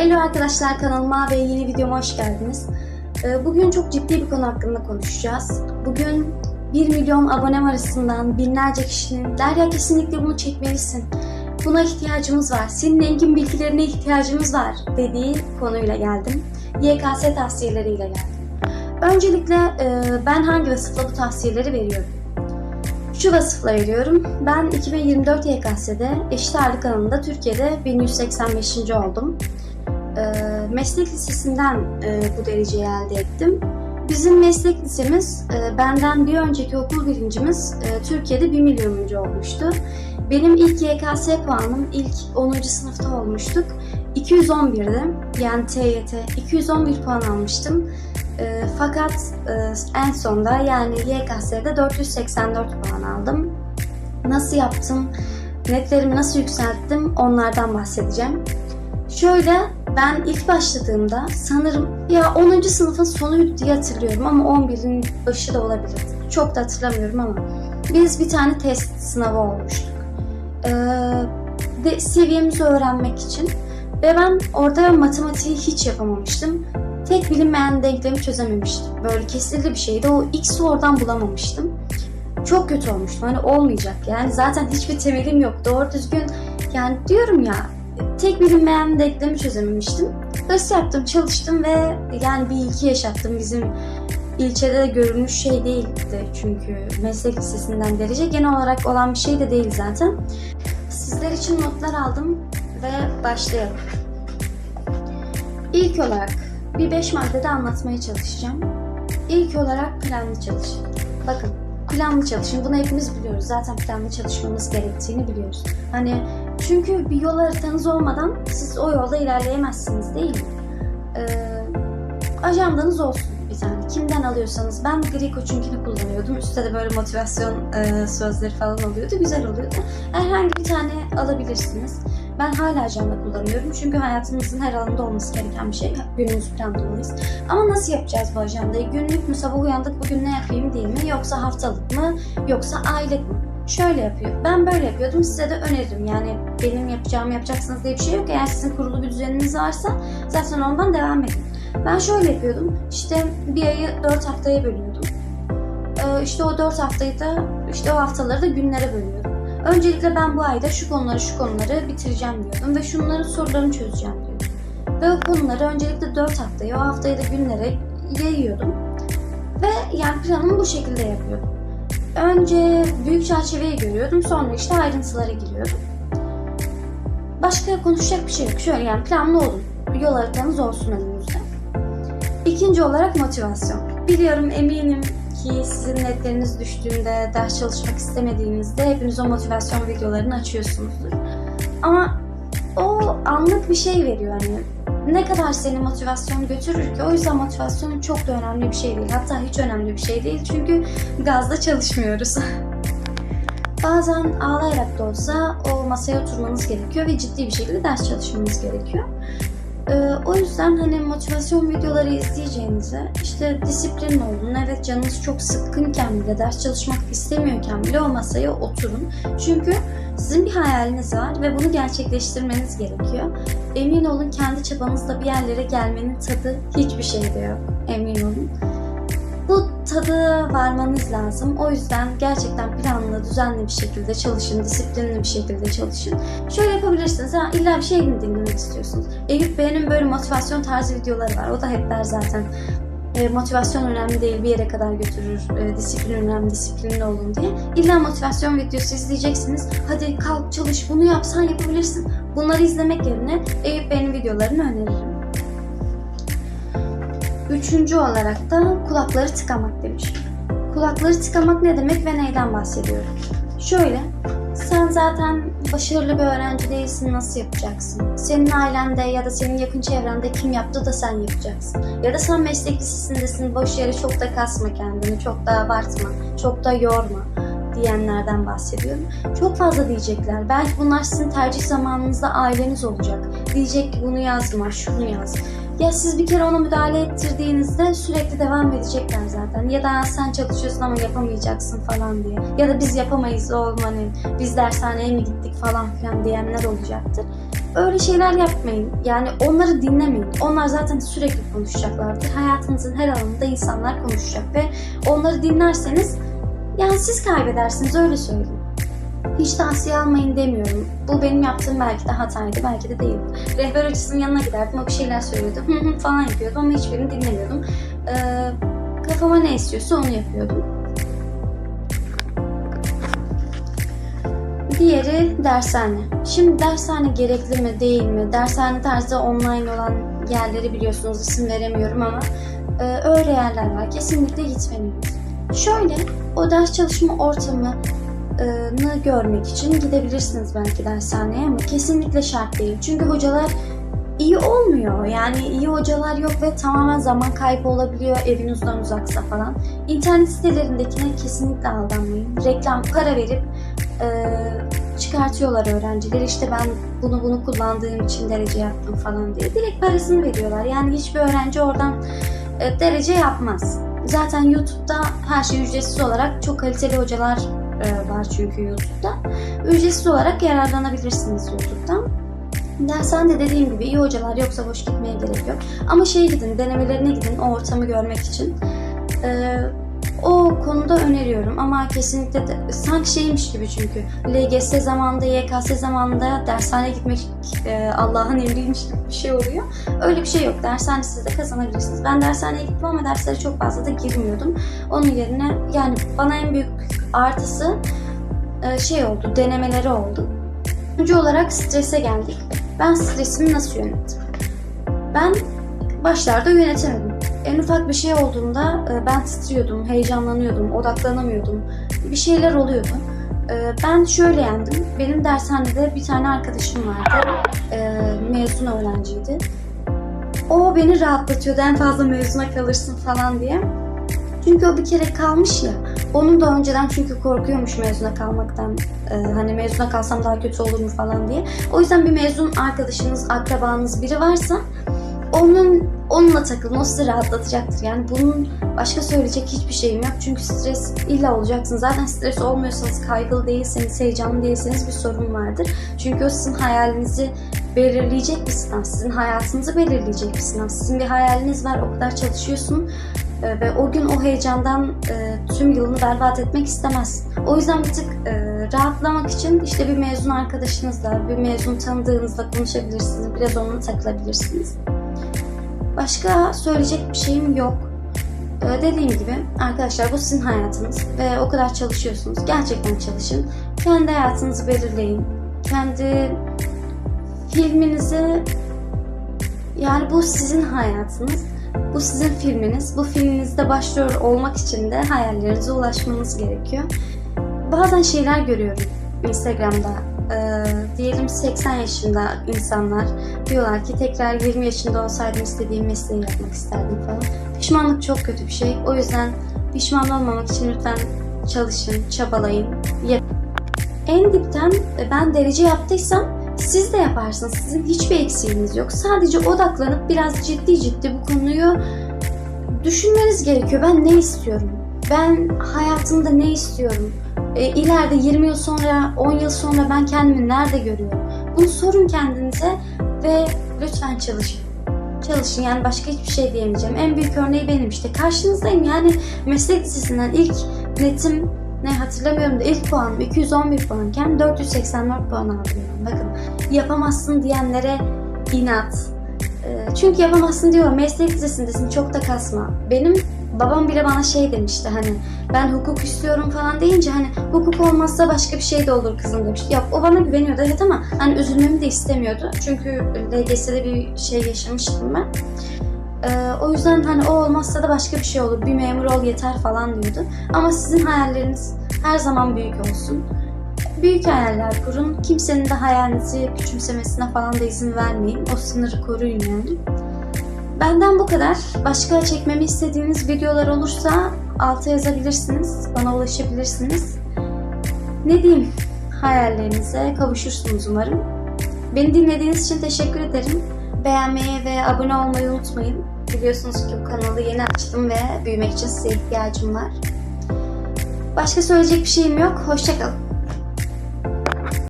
Hello arkadaşlar kanalıma ve yeni videoma hoş geldiniz. Ee, Bugün çok ciddi bir konu hakkında konuşacağız. Bugün 1 milyon abonem arasından binlerce kişinin Derya kesinlikle bunu çekmelisin. Buna ihtiyacımız var. Senin engin bilgilerine ihtiyacımız var dediği konuyla geldim. YKS tavsiyeleriyle geldim. Öncelikle e, ben hangi vasıfla bu tavsiyeleri veriyorum? Şu vasıfla veriyorum. Ben 2024 YKS'de eşit ağırlık alanında Türkiye'de 1185. oldum. Ee, meslek lisesinden e, bu dereceyi elde ettim. Bizim meslek lisemiz e, benden bir önceki okul birincimiz e, Türkiye'de 1 milyonuncu olmuştu. Benim ilk YKS puanım ilk 10. sınıfta olmuştuk. 211'di. Yani TYT 211 puan almıştım. E, fakat e, en sonda yani YKS'de 484 puan aldım. Nasıl yaptım? Netlerimi nasıl yükselttim? Onlardan bahsedeceğim. Şöyle ben ilk başladığımda sanırım ya 10. sınıfın sonuydu diye hatırlıyorum ama 11'in başı da olabilir. Çok da hatırlamıyorum ama biz bir tane test sınavı olmuştuk. Ee, de, seviyemizi öğrenmek için ve ben orada matematiği hiç yapamamıştım. Tek bilinmeyen denklemi çözememiştim. Böyle kesirli bir şeydi. O x'i oradan bulamamıştım. Çok kötü olmuştum. Hani olmayacak. Yani zaten hiçbir temelim yok. Doğru düzgün yani diyorum ya tek bilinmeyen denklemi çözememiştim. Hırs yaptım, çalıştım ve yani bir ilki yaşattım. Bizim ilçede de görülmüş şey değildi çünkü meslek lisesinden derece genel olarak olan bir şey de değil zaten. Sizler için notlar aldım ve başlayalım. İlk olarak bir beş maddede anlatmaya çalışacağım. İlk olarak planlı çalışın. Bakın planlı çalışın. Bunu hepimiz biliyoruz. Zaten planlı çalışmamız gerektiğini biliyoruz. Hani çünkü bir yol haritanız olmadan siz o yolda ilerleyemezsiniz değil mi? Ee, ajandanız olsun bir tane. Kimden alıyorsanız ben Gri Coach'unkini kullanıyordum. Üstte de böyle motivasyon e, sözleri falan oluyordu. Güzel oluyordu. Herhangi bir tane alabilirsiniz. Ben hala ajanda kullanıyorum. Çünkü hayatımızın her alanında olması gereken bir şey. Günümüzü planlamalıyız. Ama nasıl yapacağız bu ajandayı? Günlük mü? Sabah uyandık bugün ne yapayım değil mi? Yoksa haftalık mı? Yoksa aylık mı? Şöyle yapıyor. Ben böyle yapıyordum. Size de öneririm. Yani benim yapacağımı yapacaksınız diye bir şey yok. Eğer sizin kurulu bir düzeniniz varsa zaten ondan devam edin. Ben şöyle yapıyordum. İşte bir ayı dört haftaya bölüyordum. Ee, işte o dört haftayı da işte o haftaları da günlere bölüyordum. Öncelikle ben bu ayda şu konuları şu konuları bitireceğim diyordum ve şunların sorularını çözeceğim diyordum. Ve o konuları öncelikle 4 haftaya, o haftayı da günlere yayıyordum. Ve yani planımı bu şekilde yapıyordum. Önce büyük çerçeveyi görüyordum, sonra işte ayrıntılara giriyordum. Başka konuşacak bir şey yok. Şöyle yani planlı olun. Yol haritanız olsun önünüzde. İkinci olarak motivasyon. Biliyorum eminim ki sizin netleriniz düştüğünde, ders çalışmak istemediğinizde hepiniz o motivasyon videolarını açıyorsunuzdur. Ama o anlık bir şey veriyor hani. Ne kadar seni motivasyon götürür ki? O yüzden motivasyon çok da önemli bir şey değil. Hatta hiç önemli bir şey değil çünkü gazda çalışmıyoruz. Bazen ağlayarak da olsa o masaya oturmanız gerekiyor ve ciddi bir şekilde ders çalışmanız gerekiyor. Ee, o yüzden hani motivasyon videoları izleyeceğinize işte disiplinli olun. Evet canınız çok sıkkınken bile ders çalışmak istemiyorken bile o masaya oturun. Çünkü sizin bir hayaliniz var ve bunu gerçekleştirmeniz gerekiyor. Emin olun kendi çabanızla bir yerlere gelmenin tadı hiçbir şeyde yok. Emin olun. Tadı varmanız lazım. O yüzden gerçekten planlı, düzenli bir şekilde çalışın, disiplinli bir şekilde çalışın. Şöyle yapabilirsiniz. Ha, illa bir şey mi dinlemek istiyorsunuz? Eyüp Bey'in böyle motivasyon tarzı videoları var. O da hep der zaten. E, motivasyon önemli değil, bir yere kadar götürür. E, disiplin önemli, disiplinli olun diye. İlla motivasyon videosu izleyeceksiniz. Hadi kalk çalış, bunu yapsan yapabilirsin. Bunları izlemek yerine Eyüp Bey'in videolarını öneririm. Üçüncü olarak da kulakları tıkamak demiş. Kulakları tıkamak ne demek ve neyden bahsediyorum? Şöyle, sen zaten başarılı bir öğrenci değilsin nasıl yapacaksın? Senin ailende ya da senin yakın çevrende kim yaptı da sen yapacaksın. Ya da sen meslek lisesindesin boş yere çok da kasma kendini, çok da abartma, çok da yorma diyenlerden bahsediyorum. Çok fazla diyecekler. Belki bunlar sizin tercih zamanınızda aileniz olacak. Diyecek ki bunu yazma, şunu yaz. Ya siz bir kere ona müdahale ettirdiğinizde sürekli devam edecekler zaten. Ya da sen çalışıyorsun ama yapamayacaksın falan diye. Ya da biz yapamayız oğlum hani biz dershaneye mi gittik falan filan diyenler olacaktır. Öyle şeyler yapmayın. Yani onları dinlemeyin. Onlar zaten sürekli konuşacaklardır. Hayatınızın her alanında insanlar konuşacak ve onları dinlerseniz yani siz kaybedersiniz öyle söyleyeyim. Hiç tavsiye almayın demiyorum. Bu benim yaptığım belki de hataydı, belki de değildi. Rehber hocasının yanına giderdim, o bir şeyler söylüyordu, falan yapıyordum ama hiçbirini dinlemiyordum. Ee, kafama ne istiyorsa onu yapıyordum. Diğeri dershane. Şimdi dershane gerekli mi değil mi? Dershane tarzı online olan yerleri biliyorsunuz isim veremiyorum ama e, öyle yerler var. Kesinlikle gitmeliyiz. Şöyle o ders çalışma ortamı görmek için gidebilirsiniz belki dershaneye ama kesinlikle şart değil. Çünkü hocalar iyi olmuyor. Yani iyi hocalar yok ve tamamen zaman kaybı olabiliyor evinizden uzaksa falan. İnternet sitelerindekine kesinlikle aldanmayın. Reklam para verip e, çıkartıyorlar öğrencileri. İşte ben bunu bunu kullandığım için derece yaptım falan diye. Direkt parasını veriyorlar. Yani hiçbir öğrenci oradan e, derece yapmaz. Zaten YouTube'da her şey ücretsiz olarak çok kaliteli hocalar e, var çünkü YouTube'da. Ücretsiz olarak yararlanabilirsiniz YouTube'dan. Dershanede dediğim gibi iyi hocalar yoksa boş gitmeye gerek yok. Ama şeye gidin, denemelerine gidin o ortamı görmek için. Ee, o konuda öneriyorum ama kesinlikle de, sanki şeymiş gibi çünkü LGS zamanında, YKS zamanında dershaneye gitmek e, Allah'ın emriymiş gibi bir şey oluyor. Öyle bir şey yok. Dershane siz de kazanabilirsiniz. Ben dershaneye gittim ama derslere çok fazla da girmiyordum. Onun yerine yani bana en büyük artısı e, şey oldu, denemeleri oldu. Üçüncü olarak strese geldik. Ben stresimi nasıl yönettim? Ben başlarda yönetemedim. En ufak bir şey olduğunda e, ben titriyordum, heyecanlanıyordum, odaklanamıyordum. Bir şeyler oluyordu. E, Ben şöyle yendim. Benim dershanede bir tane arkadaşım vardı. Mezun öğrenciydi. O beni rahatlatıyordu. En fazla mezuna kalırsın falan diye. Çünkü o bir kere kalmış ya. Onun da önceden çünkü korkuyormuş mezuna kalmaktan. Ee, hani mezuna kalsam daha kötü olur mu falan diye. O yüzden bir mezun arkadaşınız, akrabanız biri varsa onun onunla takılın. O sizi rahatlatacaktır. Yani bunun başka söyleyecek hiçbir şeyim yok. Çünkü stres illa olacaksın. Zaten stres olmuyorsanız, kaygılı değilseniz, heyecanlı değilseniz bir sorun vardır. Çünkü o sizin hayalinizi belirleyecek bir sınav. Sizin hayatınızı belirleyecek bir sınav. Sizin bir hayaliniz var. O kadar çalışıyorsun e, ve o gün o heyecandan e, tüm yılını berbat etmek istemez. O yüzden bir tık e, rahatlamak için işte bir mezun arkadaşınızla, bir mezun tanıdığınızla konuşabilirsiniz. Biraz onunla takılabilirsiniz. Başka söyleyecek bir şeyim yok. E, dediğim gibi arkadaşlar bu sizin hayatınız ve o kadar çalışıyorsunuz. Gerçekten çalışın. Kendi hayatınızı belirleyin. Kendi filminizi yani bu sizin hayatınız. Bu sizin filminiz. Bu filminizde başrol olmak için de hayallerinize ulaşmanız gerekiyor. Bazen şeyler görüyorum Instagram'da. Ee, diyelim 80 yaşında insanlar diyorlar ki tekrar 20 yaşında olsaydım istediğim mesleği yapmak isterdim falan. Pişmanlık çok kötü bir şey. O yüzden pişman olmamak için lütfen çalışın, çabalayın. En dipten ben derece yaptıysam siz de yaparsınız. Sizin hiçbir eksiğiniz yok. Sadece odaklanıp biraz ciddi ciddi bu konuyu düşünmeniz gerekiyor. Ben ne istiyorum? Ben hayatımda ne istiyorum? E, ileride 20 yıl sonra, 10 yıl sonra ben kendimi nerede görüyorum? Bunu sorun kendinize ve lütfen çalışın. Çalışın yani başka hiçbir şey diyemeyeceğim. En büyük örneği benim işte. Karşınızdayım yani meslek lisesinden ilk netim ne hatırlamıyorum da ilk puanım 211 puanken 484 puan aldım. Bakın yapamazsın diyenlere inat. Ee, Çünkü yapamazsın diyor meslek lisesindesin çok da kasma. Benim babam bile bana şey demişti hani ben hukuk istiyorum falan deyince hani hukuk olmazsa başka bir şey de olur kızım demişti. Yok o bana güveniyordu evet ama hani üzülmemi de istemiyordu. Çünkü LGS'de bir şey yaşamıştım ben. Ee, o yüzden hani o olmazsa da başka bir şey olur. Bir memur ol yeter falan diyordu. Ama sizin hayalleriniz her zaman büyük olsun. Büyük hayaller kurun. Kimsenin de hayalinizi küçümsemesine falan da izin vermeyin. O sınırı koruyun yani. Benden bu kadar. Başka çekmemi istediğiniz videolar olursa alta yazabilirsiniz. Bana ulaşabilirsiniz. Ne diyeyim? Hayallerinize kavuşursunuz umarım. Beni dinlediğiniz için teşekkür ederim. Beğenmeyi ve abone olmayı unutmayın. Biliyorsunuz ki bu kanalı yeni açtım ve büyümek için size ihtiyacım var. Başka söyleyecek bir şeyim yok. Hoşçakalın.